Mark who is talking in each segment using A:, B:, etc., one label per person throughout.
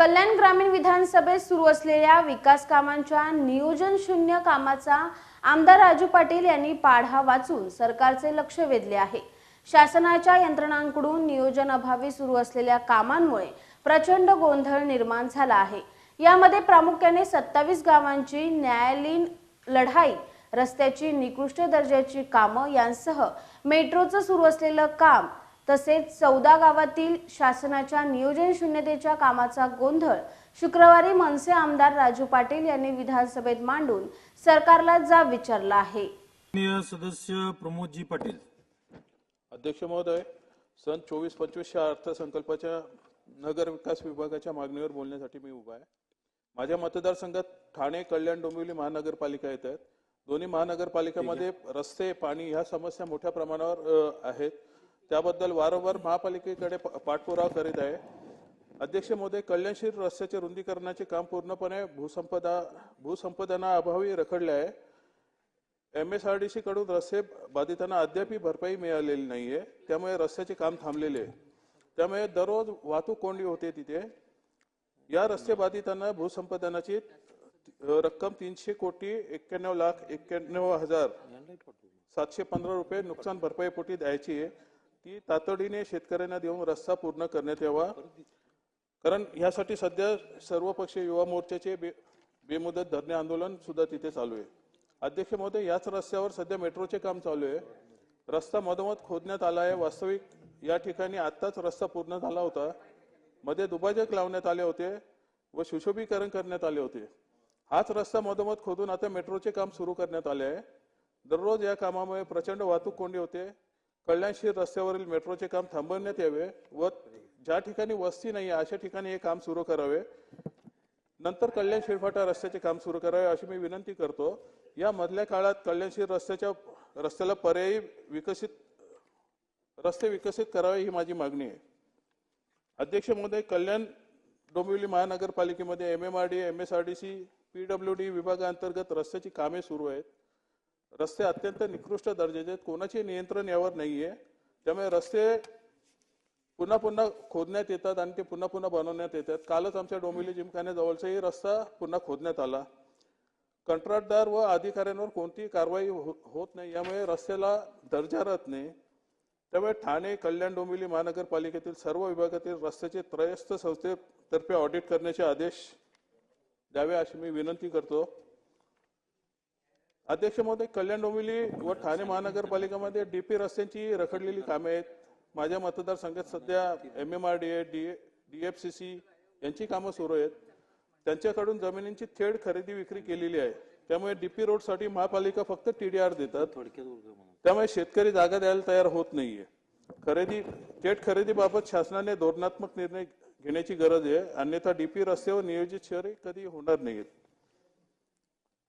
A: कल्याण ग्रामीण विधानसभेत सुरू असलेल्या विकास कामांच्या नियोजन शून्य कामाचा आमदार राजू पाटील यांनी पाढा वाचून सरकारचे लक्ष वेधले आहे. शासनाच्या यंत्रणांकडून नियोजन अभावी सुरू असलेल्या कामांमुळे प्रचंड गोंधळ निर्माण झाला आहे. यामध्ये प्रामुख्याने सत्तावीस गावांची न्यायालयीन लढाई रस्त्याची निकृष्ट दर्जाची कामं यांसह मेट्रोचं सुरू असलेलं काम तसेच चौदा गावातील शासनाच्या नियोजन शून्यतेच्या कामाचा गोंधळ शुक्रवारी मनसे आमदार राजू पाटील यांनी विधानसभेत मांडून सरकारला जाब विचारला आहे.
B: सदस्य प्रमोदजी पाटील.
C: अध्यक्ष महोदय सन चोवीस पंचवीसच्या अर्थसंकल्पाच्या नगर विकास विभागाच्या मागणीवर बोलण्यासाठी मी उभा आहे. माझ्या मतदारसंघात ठाणे कल्याण डोंबिवली महानगरपालिका येत आहेत. दोन्ही महानगरपालिकेमध्ये रस्ते पाणी ह्या समस्या मोठ्या प्रमाणावर आहेत. त्याबद्दल वारंवार महापालिकेकडे पाठपुरावा करीत आहे. अध्यक्ष मोदी कल्याणशील रस्त्याचे रुंदीकरणाचे काम पूर्णपणे भूसंपदा भूसंपादना अभावी रखडले आहे. M S R D C कडून रस्ते बाधितांना अद्याप भरपाई मिळालेली नाहीये. त्यामुळे रस्त्याचे काम थांबलेले आहे. त्यामुळे दररोज वाहतूक कोंडी होते तिथे. या रस्ते बाधितांना भूसंपादनाची रक्कम तीनशे कोटी एक्क्याण्णव लाख एक्क्याण्णव हजार सातशे पंधरा रुपये नुकसान भरपाई पोटी द्यायची आहे. ती तातडीने शेतकऱ्यांना देऊन रस्ता पूर्ण करण्यात यावा. कारण यासाठी सध्या सर्वपक्षीय युवा मोर्चाचे बे- बेमुदत धरणे आंदोलन सुद्धा तिथे चालू आहे. अध्यक्ष महोदय याच रस्त्यावर सध्या मेट्रोचे काम चालू आहे. रस्ता मधोमध खोदण्यात आला आहे. वास्तविक या ठिकाणी आत्ताच रस्ता पूर्ण झाला होता. मध्ये दुभाजक लावण्यात आले होते व सुशोभीकरण करण्यात आले होते. हाच रस्ता मधोमध खोदून आता मेट्रोचे काम सुरू करण्यात आले आहे. दररोज या कामामुळे प्रचंड वाहतूक कोंडी होते. कल्याणशीर रस्त्यावरील मेट्रोचे काम थांबवण्यात यावे व ज्या ठिकाणी वस्ती नाही अशा ठिकाणी हे काम सुरू करावे. नंतर कल्याण शिरफाटा रस्त्याचे काम सुरू करावे अशी मी विनंती करतो. या मधल्या काळात कल्याणशीर रस्त्याच्या रस्त्याला पर्यायी विकसित रस्ते विकसित करावे ही माझी मागणी आहे. अध्यक्ष महोदय Kalyan Dombivli महानगरपालिकेमध्ये M M R D M S R D C P W D विभागाअंतर्गत रस्त्याची कामे सुरू आहेत. रस्ते अत्यंत निकृष्ट दर्जाचे आहेत. कोणाचे नियंत्रण यावर नाहीये. त्यामुळे रस्ते पुन्हा पुन्हा खोदण्यात येतात आणि ते पुन्हा पुन्हा बनवण्यात येतात. कालच आमच्या डोंबिवली जिमखान्याजवळचाही रस्ता पुन्हा खोदण्यात आला. कंत्राटदार व अधिकाऱ्यांवर कोणतीही कारवाई हो- होत नाही. यामुळे रस्त्याला दर्जा राहत नाही. त्यामुळे ठाणे कल्याण डोंबिवली महानगरपालिकेतील सर्व विभागातील रस्त्याचे त्रयस्थ संस्थेतर्फे ऑडिट करण्याचे आदेश द्यावे अशी मी विनंती करतो. अध्यक्ष महोदय कल्याण डोंबिवली व ठाणे महानगरपालिकेमध्ये डीपी रस्त्यांची रखडलेली कामे आहेत. माझ्या मतदारसंघात सध्या M M R D A D DFCC यांची कामं सुरू आहेत. त्यांच्याकडून जमिनींची थेट खरेदी विक्री केलेली आहे. त्यामुळे डीपी रोडसाठी महापालिका फक्त टीडीआर देतात. त्यामुळे शेतकरी जागा द्यायला तयार होत नाहीये. खरेदी थेट खरेदीबाबत शासनाने धोरणात्मक निर्णय घेण्याची गरज आहे. अन्यथा डीपी रस्त्यावर नियोजित शहरे कधी होणार नाहीत.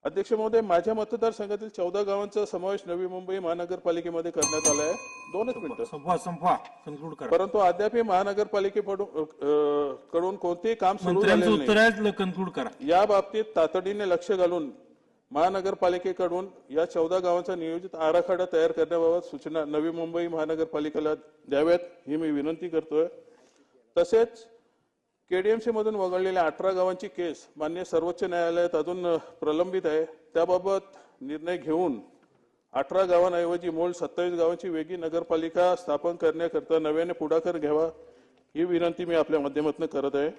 C: अध्यक्ष महोदय माझ्या मतदारसंघातील चौदा गावांचा समावेश नवी मुंबई महानगरपालिकेमध्ये करण्यात आला आहे दोनच मिनिटं.
B: संपवा संपवा. कन्क्लूड करा.
C: परंतु अद्याप महानगरपालिकेकडून कडून कोणतेही काम सुरू झालेलं नाही.
B: आहे कन्क्लूड करा.
C: या बाबतीत तातडीने लक्ष घालून महानगरपालिकेकडून या चौदा गावांचा नियोजित आराखडा तयार करण्याबाबत सूचना नवी मुंबई महानगरपालिकेला द्याव्यात ही मी विनंती करतोय. तसेच केडीएमसी मधून वगळलेल्या अठरा गावांची केस मान्य सर्वोच्च न्यायालयात अजून प्रलंबित आहे. त्याबाबत निर्णय घेऊन अठरा गावांऐवजी मूळ सत्तावीस गावांची वेगळी नगरपालिका स्थापन करण्याकरता नव्याने पुढाकार घ्यावा ही विनंती मी आपल्या माध्यमातून करत आहे.